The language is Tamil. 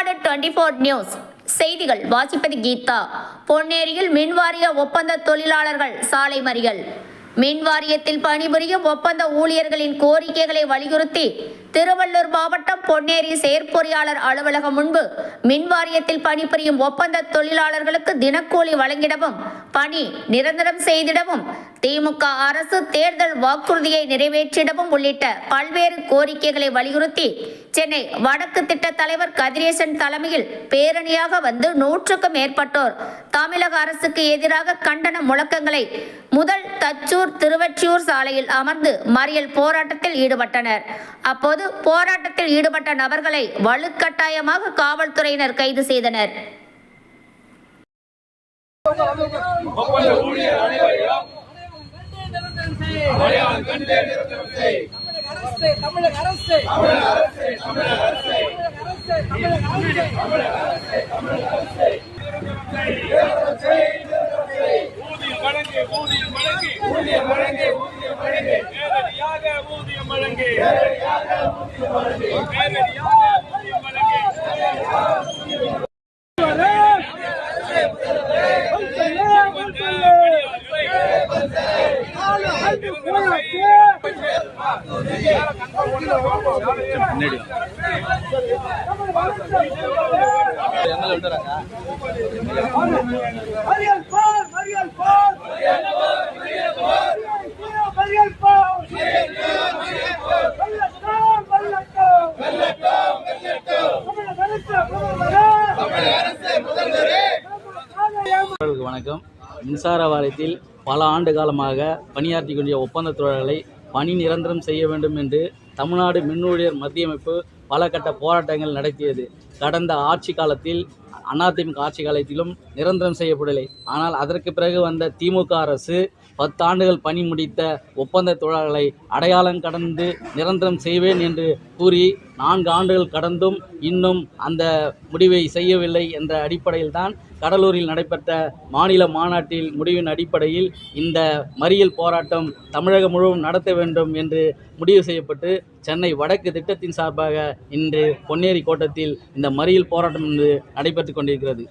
Twenty four news. செய்திகள் வாசிப்பது கீதா. பொன்னேரியில் மின்வாரிய ஒப்பந்த தொழிலாளர்கள் சாலை மறியல். மின் வாரியத்தில் பணிபுரியும் ஒப்பந்த ஊழியர்களின் கோரிக்கைகளை வலியுறுத்தி திருவள்ளூர் மாவட்டம் பொன்னேரி செயற்பொறியாளர் அலுவலகம் முன்பு மின் வாரியத்தில் பணிபுரியும் ஒப்பந்த தொழிலாளர்களுக்கு தினக்கூலி வழங்கிடவும் பணி நிரந்தரம் செய்திடவும் திமுக அரசு தேர்தல் வாக்குறுதியை நிறைவேற்றிடவும் உள்ளிட்ட பல்வேறு கோரிக்கைகளை வலியுறுத்தி சென்னை வடக்கு திட்ட தலைவர் கதிரேசன் தலைமையில் பேரணியாக வந்து நூற்றுக்கும் மேற்பட்டோர் தமிழக அரசுக்கு எதிராக கண்டன முழக்கங்களை முதல் தச்சூர் திருவற்றியூர் சாலையில் அமர்ந்து மறியல் போராட்டத்தில் ஈடுபட்டனர். அப்போது போராட்டத்தில் ஈடுபட்ட நபர்களை வலுக்கட்டாயமாக காவல்துறையினர் கைது செய்தனர். தமிழக அரசு தமிழக அரசு தமிழக அரசு தமிழக அரசு தமிழக அரசு வழங்கு ஊதியம் வழங்கு ஊதியம் வழங்கு. நேரடியாக ஊதியம் வழங்கு. நேரடியாக ஊதியம் வழங்கு. நேரடியாக ஊதியம் வழங்கு. மறியல் போர் மறியல் அனைவருக்கு வணக்கம். மின்சார வாரியத்தில் பல ஆண்டு காலமாக பணியாற்றி கொண்டிய ஒப்பந்த தொழிலாளர்களை பணி நிரந்தரம் செய்ய வேண்டும் என்று தமிழ்நாடு மின் ஊழியர் மத்திய அமைப்பு பல கட்ட போராட்டங்கள் நடத்தியது. கடந்த ஆட்சி காலத்தில் அதிமுக ஆட்சி காலத்திலும் நிரந்தரம் செய்யப்படவில்லை ஆனால் அதற்கு பிறகு வந்த திமுக அரசு பத்தாண்டுகள் பணி முடித்த ஒப்பந்த தொழிலாளர்களை அடையாளம் கடந்து நிரந்தரம் செய்வேன் என்று கூறி நான்கு ஆண்டுகள் கடந்தும் இன்னும் அந்த முடிவை செய்யவில்லை என்ற அடிப்படையில் தான் கடலூரில் நடைபெற்ற மாநில மாநாட்டில் முடிவின் அடிப்படையில் இந்த மறியல் போராட்டம் தமிழகம் முழுவதும் நடத்த வேண்டும் என்று முடிவு செய்யப்பட்டு சென்னை வடக்கு திட்டத்தின் சார்பாக இன்று பொன்னேரி கோட்டத்தில் இந்த மறியல் போராட்டம் என்று நடைபெற்று கொண்டிருக்கிறது.